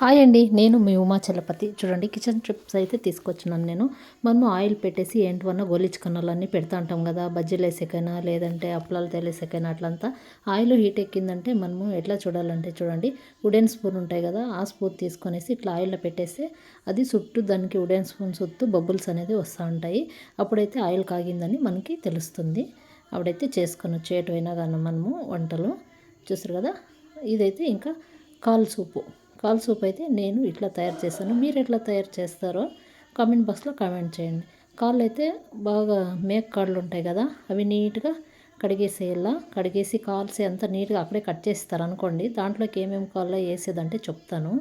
Hi అండి నేను మీ ఉమా చలపతి. చూడండి కిచెన్ ట్రిప్స్ అయితే తీసుకొచ్చున్నాను నేను. మనము ఆయిల్ పెట్టేసి ఏంటివన్న గోలిచుకన్నాలన్నీ పెడతా ఉంటాం కదా బజ్జీలు వేసేకైనా లేదంటే అప్పలాలు తెలిసేకైనా అట్లంతా. ఆయిల్ హీట్ ఎక్కిందంటే మనము ఎట్లా చూడాలంటే చూడండి ఉడెన్ స్పూన్ ఉంటాయి కదా ఆ స్పూన్ తీసుకొనేసి ఇట్లా ఆయిల్లో పెట్టేస్తే అది చుట్టూ దానికి ఉడెన్ స్పూన్ చుట్టూ బబుల్స్ అనేది వస్తూ ఉంటాయి. అప్పుడైతే ఆయిల్ కాగిందని మనకి తెలుస్తుంది. అప్పుడైతే చేసుకొని చేయటమైనా కానీ మనము వంటలు. చూసారు కదా ఇదైతే ఇంకా కాల్ సూపు. కాల్ సూప్ అయితే నేను ఇట్లా తయారు చేస్తాను మీరు ఎట్లా తయారు చేస్తారో కామెంట్ బాక్స్లో కామెంట్ చేయండి. కాళ్ళు అయితే బాగా మేక కాళ్ళు ఉంటాయి కదా అవి నీట్గా కడిగేసేయాలా? కడిగేసి కాల్సి అంత నీట్గా అక్కడే కట్ చేస్తారు అనుకోండి దాంట్లోకి ఏమేమి కావాలో వేసేదంటే చెప్తాను.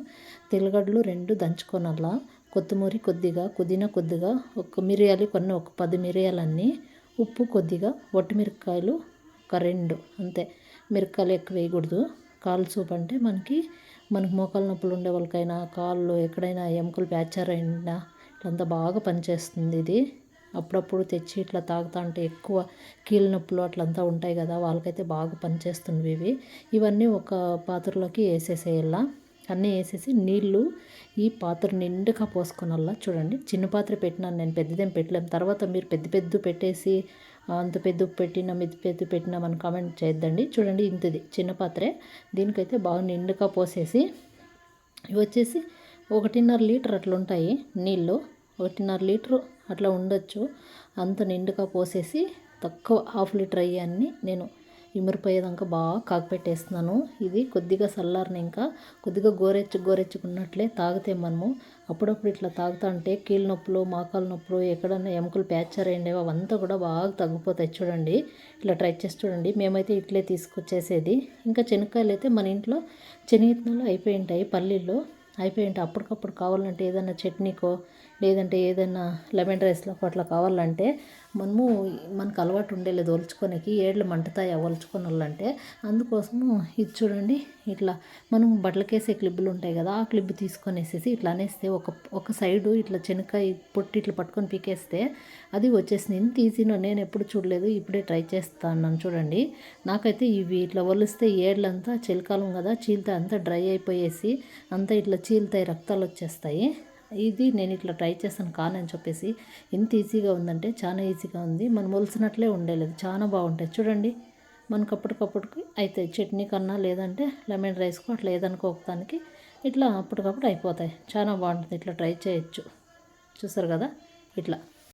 తెల్లగడ్డలు రెండు దంచుకోనల్లా కొత్తిమూరి కొద్దిగా పుదీనా కొద్దిగా ఒక మిరియాలు కొన్ని ఒక పది మిరియాలన్నీ ఉప్పు కొద్దిగా మిరపకాయలు ఒక రెండు అంతే. మిరపకాయలు ఎక్కువ వేయకూడదు. కాలు సూప్ అంటే మనకి మనకు మోకాలు నొప్పులు ఉండే వాళ్ళకైనా కాళ్ళు ఎక్కడైనా ఎముకలు ప్యాచర్ అయినా ఇట్లంతా బాగా పనిచేస్తుంది ఇది. అప్పుడప్పుడు తెచ్చి ఇట్లా తాగుతా అంటే ఎక్కువ కీళ్ళ నొప్పులు అట్లంతా ఉంటాయి కదా వాళ్ళకైతే బాగా పనిచేస్తుంది ఇవి. ఇవన్నీ ఒక పాత్రలోకి వేసేసేయాల? అన్నీ వేసేసి నీళ్ళు ఈ పాత్ర నిండుగా పోసుకొనల్లా చూడండి. చిన్న పాత్ర పెట్టినాను నేను పెద్దదేం పెట్టలేము తర్వాత మీరు పెద్ద పెద్ద పెట్టేసి అంత పెద్ద పెట్టిన మెద్ద పెద్ద పెట్టినామని కామెంట్ చేద్దండి. చూడండి ఇంతది చిన్న పాత్రే. దీనికైతే బాగా నిండుగా పోసేసి ఇవి వచ్చేసి ఒకటిన్నర లీటర్ అట్లా ఉంటాయి నీళ్ళు. ఒకటిన్నర లీటరు అట్లా ఉండొచ్చు. అంత నిండుగా పోసేసి తక్కువ హాఫ్ లీటర్ అయ్యాన్ని నేను ఇమిరిపోయేదాకా బాగా కాకపెట్టేస్తున్నాను ఇది కొద్దిగా చల్లారిన ఇంకా కొద్దిగా గోరెచ్చు గోరెచ్చుకున్నట్లే తాగితే మనము. అప్పుడప్పుడు ఇట్లా తాగుతా అంటే కీళ్ళ నొప్పులు మోకాల నొప్పులు ఎక్కడన్నా ఎముకలు ప్యాచర్ అయ్యేవి అవంతా కూడా బాగా తగ్గిపోతాయి చూడండి. ఇట్లా ట్రై చేసి చూడండి. మేమైతే ఇట్లే తీసుకొచ్చేసేది. ఇంకా శనక్కాయలు అయితే మన ఇంట్లో చెనిగితనాలు అయిపోయి ఉంటాయి పల్లీల్లో అయిపోయి ఉంటాయి అప్పటికప్పుడు కావాలంటే ఏదైనా చట్నీకో లేదంటే ఏదైనా లెమన్ రైస్లో అట్లా కావాలంటే మనము మనకు అలవాటు ఉండేలేదు ఒలుచుకోనికి ఏళ్ళు మంటతాయి ఒలుచుకొనాలంటే అందుకోసము ఇది చూడండి ఇట్లా మనం బట్టలకేసే క్లిబ్బులు ఉంటాయి కదా ఆ క్లిబ్ తీసుకొని వేసేసి ఇట్లా అనేస్తే ఒక ఒక సైడు ఇట్లా చెనక్కాయ పొట్టి ఇట్లా పట్టుకొని పీకేస్తే అది వచ్చేసింది ఇంత ఈజీనో నేను ఎప్పుడు చూడలేదు ఇప్పుడే ట్రై చేస్తాను చూడండి. నాకైతే ఇవి ఇట్లా ఒలిస్తే ఏళ్ళంతా చలికాలం కదా చీలితే అంతా డ్రై అయిపోయేసి అంతా ఇట్లా చీలుతాయి రక్తాలు వచ్చేస్తాయి. ఇది నేను ఇట్లా ట్రై చేస్తాను కానని చెప్పేసి ఎంత ఈజీగా ఉందంటే చాలా ఈజీగా ఉంది. మనం ఒలిసినట్లే ఉండేలేదు. చాలా బాగుంటాయి. చూడండి. మనకు అప్పటికప్పటికి అయితే చట్నీ కన్నా లేదంటే లెమన్ రైస్కు అట్లా ఏదనుకోవడానికి ఇట్లా అప్పటికప్పుడు అయిపోతాయి. చాలా బాగుంటుంది. ఇట్లా ట్రై చేయొచ్చు. చూసారు కదా? ఇట్లా.